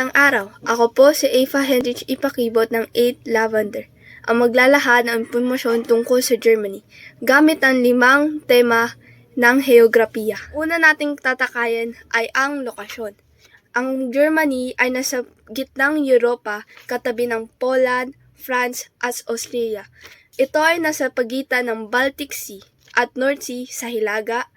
Magandang araw. Ako po si Ava Hendrich Ipakibot ng 8 Lavender. Ang maglalahad ng impormasyon tungkol sa Germany gamit ang limang tema ng heograpiya. Una nating tatakayan ay ang lokasyon. Ang Germany ay nasa gitnang Europa katabi ng Poland, France at Austria. Ito ay nasa pagitan ng Baltic Sea at North Sea sa hilaga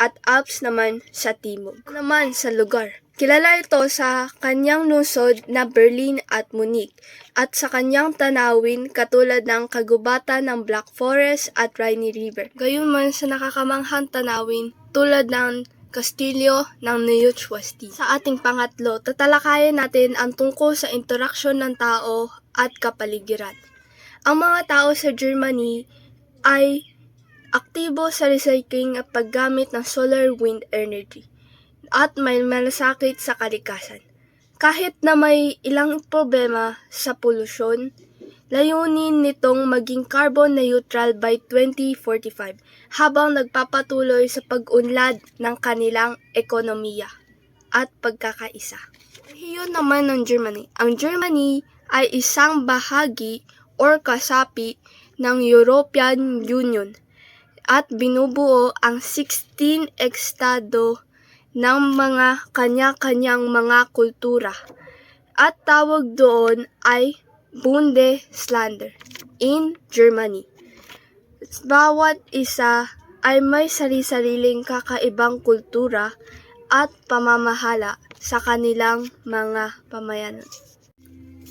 at Alps naman sa timog. Naman sa lugar. Kilala ito sa kanyang lungsod na Berlin at Munich at sa kanyang tanawin katulad ng kagubatan ng Black Forest at Rhine River. Gayunman sa nakakamanghang tanawin tulad ng Kastilyo ng Neuschwanstein. Sa ating pangatlo, tatalakayan natin ang tungkol sa interaksyon ng tao at kapaligiran. Ang mga tao sa Germany ay aktibo sa recycling at paggamit ng solar wind energy at may malasakit sa kalikasan. Kahit na may ilang problema sa polusyon, layunin nitong maging carbon neutral by 2045 habang nagpapatuloy sa pag-unlad ng kanilang ekonomiya at pagkakaisa. Hiyon naman ng Germany. Ang Germany ay isang bahagi or kasapi ng European Union at binubuo ang 16 estado ng mga kanya-kanyang mga kultura. At tawag doon ay Bundeslander in Germany. Bawat isa ay may sari-sariling kakaibang kultura at pamamahala sa kanilang mga pamayanan.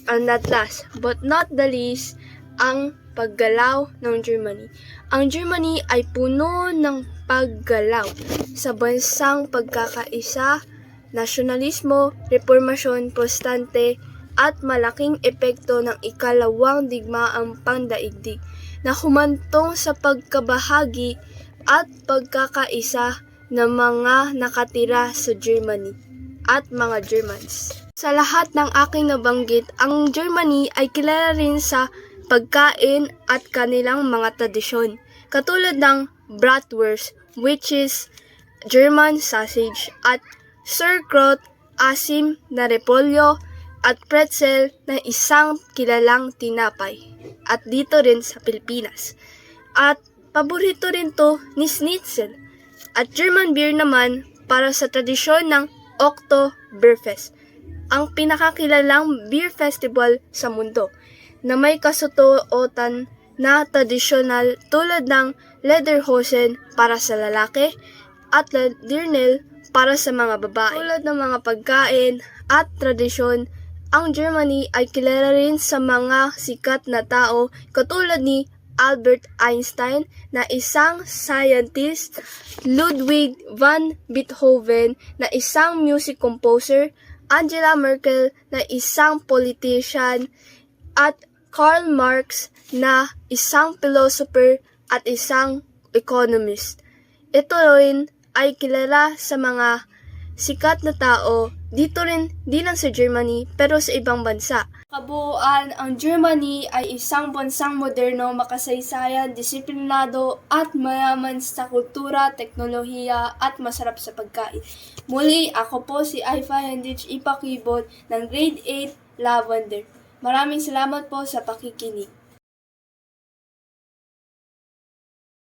And at last, but not the least, ang paggalaw ng Germany. Ang Germany ay puno ng paggalaw sa bansang pagkakaisa, nasyonalismo, reformasyon, protestante, at malaking epekto ng ikalawang digmaang pandaigdig na humantong sa pagkabahagi at pagkakaisa ng mga nakatira sa Germany at mga Germans. Sa lahat ng aking nabanggit, ang Germany ay kilala rin sa pagkain at kanilang mga tradisyon, katulad ng bratwurst, which is German sausage, at sauerkraut, asim na repolyo, at pretzel na isang kilalang tinapay. At dito rin sa Pilipinas. At paborito rin to ni Schnitzel. At German beer naman para sa tradisyon ng Oktoberfest, ang pinakakilalang beer festival sa mundo na may kasutuotan na tradisyonal tulad ng Lederhosen para sa lalaki at Dirndl para sa mga babae. Tulad ng mga pagkain at tradisyon, ang Germany ay kilala rin sa mga sikat na tao katulad ni Albert Einstein na isang scientist, Ludwig van Beethoven na isang music composer, Angela Merkel na isang politician, at Karl Marx na isang philosopher at isang economist. Ito rin ay kilala sa mga sikat na tao dito rin di lang sa Germany pero sa ibang bansa. Kabuuan, ang Germany ay isang bansang moderno, makasaysayan, disiplinado at mayaman sa kultura, teknolohiya at masarap sa pagkain. Muli, ako po si Aifa Hendrich Ipakibot ng Grade 8 Lavender. Maraming salamat po sa pakikinig.